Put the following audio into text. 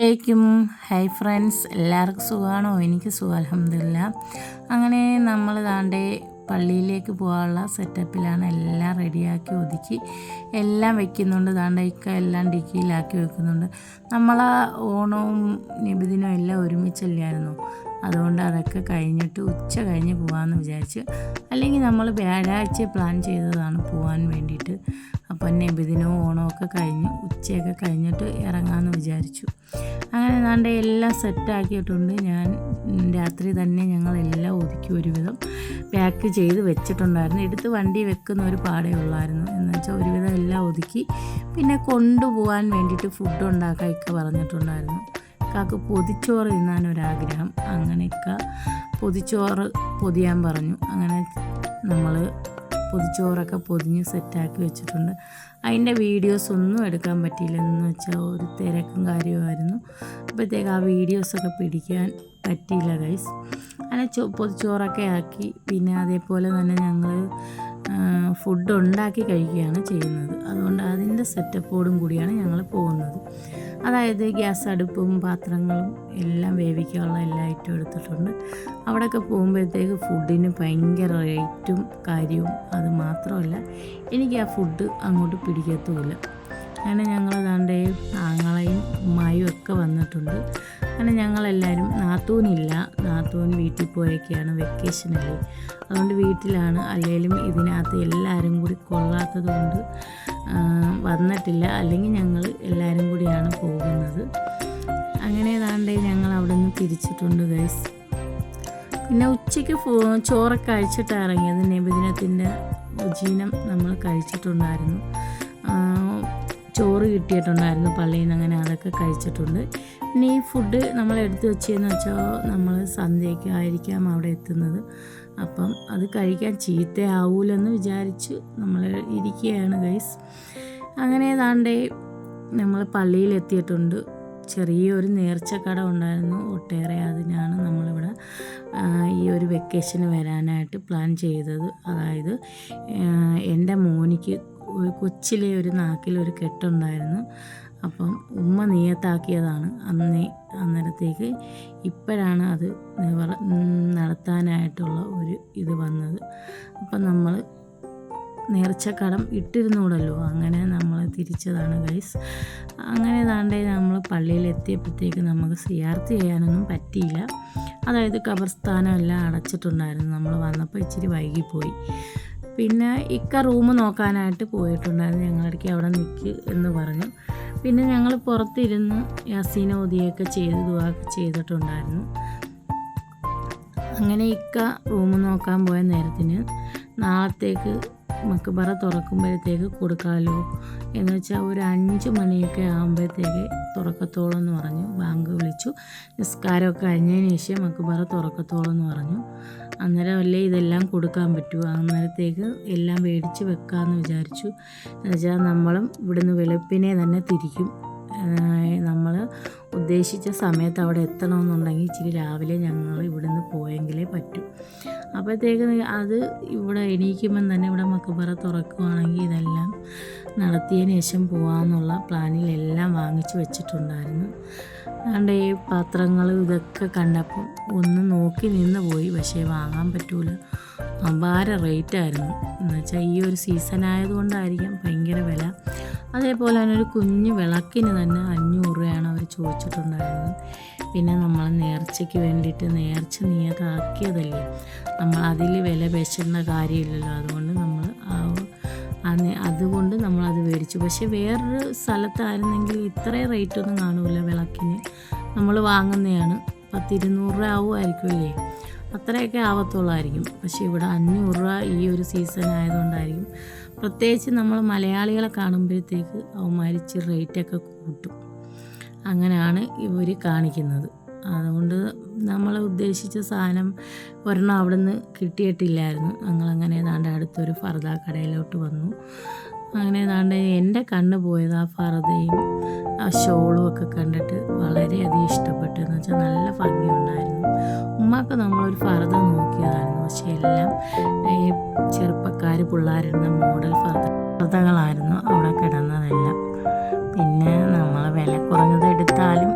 Hi friends എല്ലാവർക്കും സുഖമാണോ? എനിക്ക് സുഖം അലഹമില്ല അങ്ങനെ നമ്മൾ താണ്ടെ പള്ളിയിലേക്ക് പോകാനുള്ള സെറ്റപ്പിലാണ് എല്ലാം റെഡിയാക്കി ഒതുക്കി എല്ലാം വെക്കുന്നുണ്ട്. താണ്ടെ ഇക്ക എല്ലാം ഡിക്കിയിലാക്കി വെക്കുന്നുണ്ട്. നമ്മൾ ഓണവും നിബിദിനവും എല്ലാം ഒരുമിച്ചല്ലായിരുന്നു അതുകൊണ്ട് അതൊക്കെ കഴിഞ്ഞിട്ട് ഉച്ച കഴിഞ്ഞ് പോകാമെന്ന് വിചാരിച്ച് അല്ലെങ്കിൽ നമ്മൾ വ്യാഴാഴ്ച പ്ലാൻ ചെയ്തതാണ് പോകാൻ വേണ്ടിയിട്ട്. അപ്പം നബിദിനവും ഓണമൊക്കെ കഴിഞ്ഞ് ഉച്ചയൊക്കെ കഴിഞ്ഞിട്ട് ഇറങ്ങാമെന്ന് വിചാരിച്ചു. അങ്ങനെ ഏതാണ്ട് എല്ലാം സെറ്റാക്കിയിട്ടുണ്ട് ഞാൻ രാത്രി തന്നെ ഞങ്ങളെല്ലാം ഒതുക്കി ഒരുവിധം പാക്ക് ചെയ്ത് വെച്ചിട്ടുണ്ടായിരുന്നു. എടുത്ത് വണ്ടി വെക്കുന്ന ഒരു പാടേ ഉള്ളായിരുന്നു. എന്ന് വെച്ചാൽ ഒരുവിധം എല്ലാം ഒതുക്കി പിന്നെ കൊണ്ടുപോകാൻ വേണ്ടിയിട്ട് ഫുഡ് ഉണ്ടാക്കാൻ ഒക്കെ പറഞ്ഞിട്ടുണ്ടായിരുന്നു. കാക്ക് പൊതിച്ചോറ് തിന്നാൻ ഒരാഗ്രഹം അങ്ങനെയൊക്കെ പൊതിച്ചോറ് പൊതിയാൻ പറഞ്ഞു. അങ്ങനെ നമ്മൾ പൊതിച്ചോറൊക്കെ പൊതിഞ്ഞ് സെറ്റാക്കി വെച്ചിട്ടുണ്ട്. അതിന്റെ വീഡിയോസ് ഒന്നും എടുക്കാൻ പറ്റിയില്ല എന്ന് വെച്ചാൽ ഒരു തിരക്കും കാര്യമായിരുന്നു അപ്പോഴത്തേക്ക് ആ വീഡിയോസൊക്കെ പിടിക്കാൻ പറ്റിയില്ല ഗൈസ് അങ്ങനെ ചോ പൊതിച്ചോറൊക്കെ ആക്കി. പിന്നെ അതേപോലെ തന്നെ ഞങ്ങൾ ഫുഡ് ഉണ്ടാക്കി കഴിക്കുകയാണ് ചെയ്യുന്നത്. അതുകൊണ്ട് അതിന്റെ സെറ്റപ്പോടും കൂടിയാണ് ഞങ്ങൾ പോകുന്നത്. അതായത് ഗ്യാസ് അടുപ്പും പാത്രങ്ങളും എല്ലാം വേവിക്കാനുള്ള എല്ലാ ഐറ്റവും എടുത്തിട്ടുണ്ട്. അവിടെയൊക്കെ പോകുമ്പോഴത്തേക്ക് ഫുഡിന് ഭയങ്കര റേറ്റും കാര്യവും അത് മാത്രമല്ല എനിക്ക് ആ ഫുഡ് അങ്ങോട്ട് പിടിക്കത്തുമില്ല. അങ്ങനെ ഞങ്ങൾ ദാണ്ടേ വന്നിട്ടുണ്ട്. അങ്ങനെ ഞങ്ങളെല്ലാവരും നാത്തൂനില്ല. നാത്തൂൻ വീട്ടിൽ പോയൊക്കെയാണ് വെക്കേഷനല്ലേ അതുകൊണ്ട് വീട്ടിലാണ്. അല്ലെങ്കിലും ഇതിനകത്ത് എല്ലാവരും കൂടി കൊള്ളാത്തത് കൊണ്ട് വന്നിട്ടില്ല. അല്ലെങ്കിൽ ഞങ്ങൾ എല്ലാവരും കൂടിയാണ് പോകുന്നത്. അങ്ങനെ ഏതാണ്ട് ഞങ്ങൾ അവിടെ നിന്ന് തിരിച്ചിട്ടുണ്ട് ഗൈസ് പിന്നെ ഉച്ചയ്ക്ക് ചോറൊക്കെ കഴിച്ചിട്ട് ഇറങ്ങിയത് നബിദിനത്തിന്റെ ജീനം നമ്മൾ കഴിച്ചിട്ടുണ്ടായിരുന്നു. ചോറ് കിട്ടിയിട്ടുണ്ടായിരുന്നു പള്ളിയിൽ നിന്ന് അങ്ങനെ അതൊക്കെ കഴിച്ചിട്ടുണ്ട്. ഇനി ഫുഡ് നമ്മൾ എടുത്തു വെച്ചതെന്ന് വെച്ചാൽ നമ്മൾ സന്ധ്യയ്ക്ക് ആയിരിക്കാം അവിടെ എത്തുന്നത്. അപ്പം അത് കഴിക്കാൻ ചീത്തയാവൂലെന്ന് വിചാരിച്ച് നമ്മൾ ഇരിക്കുകയാണ് ഗൈസ് അങ്ങനെ ഏതാണ്ട് നമ്മൾ പള്ളിയിൽ എത്തിയിട്ടുണ്ട്. ചെറിയൊരു നേർച്ചക്കട ഉണ്ടായിരുന്നു ഒട്ടേറെ അതിനാണ് നമ്മളിവിടെ ഈ ഒരു വെക്കേഷന് വരാനായിട്ട് പ്ലാൻ ചെയ്തത്. അതായത് എന്റെ മോനിക്ക് കൊച്ചിലെ ഒരു നാക്കിൽ ഒരു കെട്ടുണ്ടായിരുന്നു. അപ്പം ഉമ്മ നിയത്താക്കിയതാണ്. അന്നേ അന്നേരത്തേക്ക് ഇപ്പോഴാണ് അത് നടത്താനായിട്ടുള്ള ഒരു ഇത് വന്നത്. അപ്പം നമ്മൾ നേർച്ചക്കടം ഇട്ടിരുന്നൂടല്ലോ. അങ്ങനെ നമ്മൾ തിരിച്ചതാണ് ഗൈസ് അങ്ങനെ താണ്ടേ നമ്മൾ പള്ളിയിൽ എത്തിയപ്പോഴത്തേക്ക് നമുക്ക് സിയാർത്തി ചെയ്യാനൊന്നും പറ്റിയില്ല. അതായത് കബർസ്ഥാനം എല്ലാം അടച്ചിട്ടുണ്ടായിരുന്നു. നമ്മൾ വന്നപ്പോൾ ഇച്ചിരി വൈകിപ്പോയി. പിന്നെ ഇക്ക റൂം നോക്കാനായിട്ട് പോയിട്ടുണ്ടായിരുന്നു. ഞങ്ങളിടയ്ക്ക് അവിടെ നിൽക്ക് എന്ന് പറഞ്ഞു. പിന്നെ ഞങ്ങൾ പുറത്തിരുന്ന് യാസീന ഒതിയൊക്കെ ചെയ്ത് ദുവാക്ക് ചെയ്തിട്ടുണ്ടായിരുന്നു. അങ്ങനെ ഇക്ക റൂം നോക്കാൻ പോയ നേരത്തിന് നാളത്തേക്ക് മക്ബറ തുറക്കുമ്പോഴത്തേക്ക് കൊടുക്കാമല്ലോ എന്ന് വെച്ചാൽ ഒരു അഞ്ച് മണിയൊക്കെ ആകുമ്പോഴത്തേക്ക് തുറക്കത്തോളം എന്ന് പറഞ്ഞു. ബാങ്ക് വിളിച്ചു. നിസ്കാരമൊക്കെ കഴിഞ്ഞതിന് ശേഷം മക്ബറ തുറക്കത്തോളം എന്ന് പറഞ്ഞു. അന്നേരം അല്ലേ ഇതെല്ലാം കൊടുക്കാൻ പറ്റൂ? അന്നേരത്തേക്ക് എല്ലാം മേടിച്ച് വെക്കാമെന്ന് വിചാരിച്ചു. എന്നുവെച്ചാൽ നമ്മളും ഇവിടുന്ന് വെളുപ്പിനെ തന്നെ തിരിക്കും. നമ്മൾ ഉദ്ദേശിച്ച സമയത്ത് അവിടെ എത്തണമെന്നുണ്ടെങ്കിൽ ഇച്ചിരി രാവിലെ ഞങ്ങൾ ഇവിടുന്ന് പോയെങ്കിലേ പറ്റൂ. അപ്പോഴത്തേക്ക് അത് ഇവിടെ എണീക്കുമ്പം തന്നെ ഇവിടെ മക്കബറ തുറക്കുവാണെങ്കിൽ ഇതെല്ലാം നടത്തിയതിന് ശേഷം പോകാമെന്നുള്ള പ്ലാനിലെല്ലാം വാങ്ങിച്ചു വെച്ചിട്ടുണ്ടായിരുന്നു. അതുകൊണ്ട് ഈ പാത്രങ്ങൾ ഇതൊക്കെ കണ്ടപ്പോൾ ഒന്ന് നോക്കി നിന്ന് പോയി. പക്ഷേ വാങ്ങാൻ പറ്റൂല. അപാര റേറ്റായിരുന്നു. എന്നുവെച്ചാൽ ഈ ഒരു സീസൺ ആയതുകൊണ്ടായിരിക്കാം ഭയങ്കര വില. അതേപോലെ തന്നെ ഒരു കുഞ്ഞു വിളക്കിന് തന്നെ അഞ്ഞൂറ് രൂപയാണ് അവർ ചോദിച്ചിട്ടുണ്ടായിരുന്നത്. പിന്നെ നമ്മൾ നേർച്ചയ്ക്ക് വേണ്ടിയിട്ട് നേർച്ച നീയതാക്കിയതല്ലേ? നമ്മൾ അതിൽ വില പേശേണ്ട കാര്യമില്ലല്ലോ. അതുകൊണ്ട് നമ്മൾ അതുകൊണ്ട് നമ്മളത് മേടിച്ചു. പക്ഷേ വേറൊരു സ്ഥലത്തായിരുന്നെങ്കിൽ ഇത്രയും റേറ്റൊന്നും കാണൂല വിളക്കിന്. നമ്മൾ വാങ്ങുന്നതാണ് പത്തിരുന്നൂറ് രൂപ ആവുമായിരിക്കുമല്ലേ അത്രയൊക്കെ ആവത്തുള്ളായിരിക്കും. പക്ഷേ ഇവിടെ അഞ്ഞൂറ് രൂപ ഈ ഒരു സീസൺ ആയതുകൊണ്ടായിരിക്കും പ്രത്യേകിച്ച് നമ്മൾ മലയാളികളെ കാണുമ്പോഴത്തേക്ക് അവന്മാരിച്ച് റേറ്റൊക്കെ കൂട്ടും. അങ്ങനെയാണ് ഇവർ കാണിക്കുന്നത്. അതുകൊണ്ട് നമ്മൾ ഉദ്ദേശിച്ച സാധനം ഒരെണ്ണം അവിടെ നിന്ന് കിട്ടിയിട്ടില്ലായിരുന്നു. ഞങ്ങളങ്ങനെ ഏതാണ്ട് അടുത്തൊരു ഫർദ കടയിലോട്ട് വന്നു. അങ്ങനെ ഏതാണ്ട് എന്റെ കണ്ണ് പോയത് ആ ഫർദയും ആ ഷോളും ഒക്കെ കണ്ടിട്ട് വളരെയധികം ഇഷ്ടപ്പെട്ടു എന്ന് വെച്ചാൽ നല്ല ഭംഗിയുണ്ടായിരുന്നു. ഉമ്മക്ക് നമ്മളൊരു ഫർദ നോക്കിയതായിരുന്നു. പക്ഷെ എല്ലാം ഈ ചെറുപ്പക്കാർ പിള്ളേരുന്ന മോഡൽ ഫർദ ഫർദകളായിരുന്നു അവിടെ കിടന്നതെല്ലാം. പിന്നെ നമ്മൾ വില കുറഞ്ഞത് എടുത്താലും